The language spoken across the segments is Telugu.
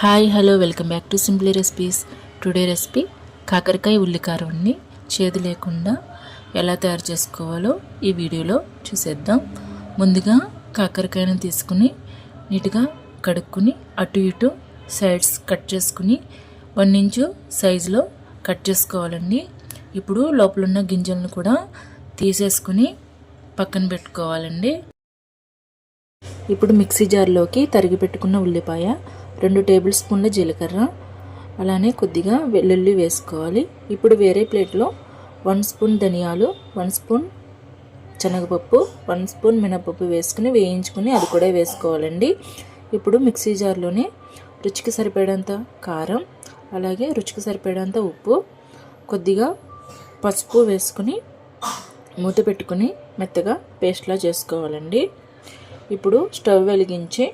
Hi hello welcome back to simply recipes today recipe కాకరకాయ ఉల్లికారాన్ని చేదు లేకుండా ఎలా తయారు చేసుకోవాలో ఈ వీడియోలో చూసేద్దాం. ముందుగా కాకరకాయను తీసుకుని నీట్గా కడుక్కుని అటు ఇటు సైడ్స్ కట్ చేసుకుని వన్ ఇంచు సైజులో కట్ చేసుకోవాలండి. ఇప్పుడు లోపల ఉన్న గింజలను కూడా తీసేసుకుని పక్కన పెట్టుకోవాలండి. ఇప్పుడు మిక్సీ జార్లోకి తరిగి పెట్టుకున్న ఉల్లిపాయ రెండు టేబుల్ స్పూన్ల జీలకర్ర. అలానే కొద్దిగా వెల్లుల్లి వేసుకోవాలి. ఇప్పుడు వేరే ప్లేట్లో వన్ స్పూన్ ధనియాలు వన్ స్పూన్ శనగపప్పు వన్ స్పూన్ మినపప్పు వేసుకుని వేయించుకుని అది కూడా వేసుకోవాలండి. ఇప్పుడు మిక్సీ జార్లోనే రుచికి సరిపడేంత కారం అలాగే రుచికి సరిపడేంత ఉప్పు కొద్దిగా పసుపు వేసుకుని మూత పెట్టుకుని మెత్తగా పేస్ట్లా చేసుకోవాలండి. ఇప్పుడు స్టవ్ వెలిగించి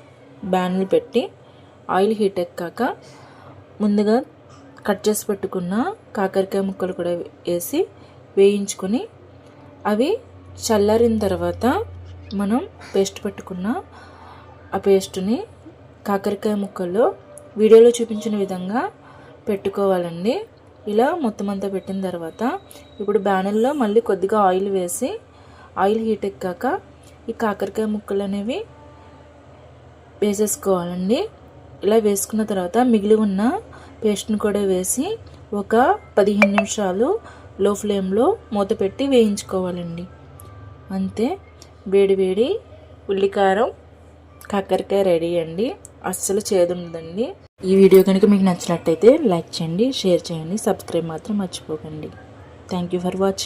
బ్యాన్లు పెట్టి ఆయిల్ హీట్ ఎక్కాక ముందుగా కట్ చేసి పెట్టుకున్న కాకరకాయ ముక్కలు కూడా వేసి వేయించుకొని అవి చల్లారిన తర్వాత మనం పేస్ట్ పెట్టుకున్న ఆ పేస్ట్ని కాకరకాయ ముక్కల్లో వీడియోలో చూపించిన విధంగా పెట్టుకోవాలండి. ఇలా మొత్తం అంతా పెట్టిన తర్వాత ఇప్పుడు బ్యానర్లో మళ్ళీ కొద్దిగా ఆయిల్ వేసి ఆయిల్ హీట్ ఎక్కాక ఈ కాకరకాయ ముక్కలు అనేవి వేసేసుకోవాలండి. ఇలా వేసుకున్న తర్వాత మిగిలి ఉన్న పేస్ట్ని కూడా వేసి ఒక పదిహేను నిమిషాలు లో ఫ్లేమ్లో మూత పెట్టి వేయించుకోవాలండి. అంతే వేడి వేడి ఉల్లికారం కాకరకాయ రెడీ అండి. అస్సలు చేదుండదండి. ఈ వీడియో కనుక మీకు నచ్చినట్టయితే లైక్ చేయండి షేర్ చేయండి సబ్స్క్రైబ్ మాత్రం మర్చిపోకండి. Thank you for watching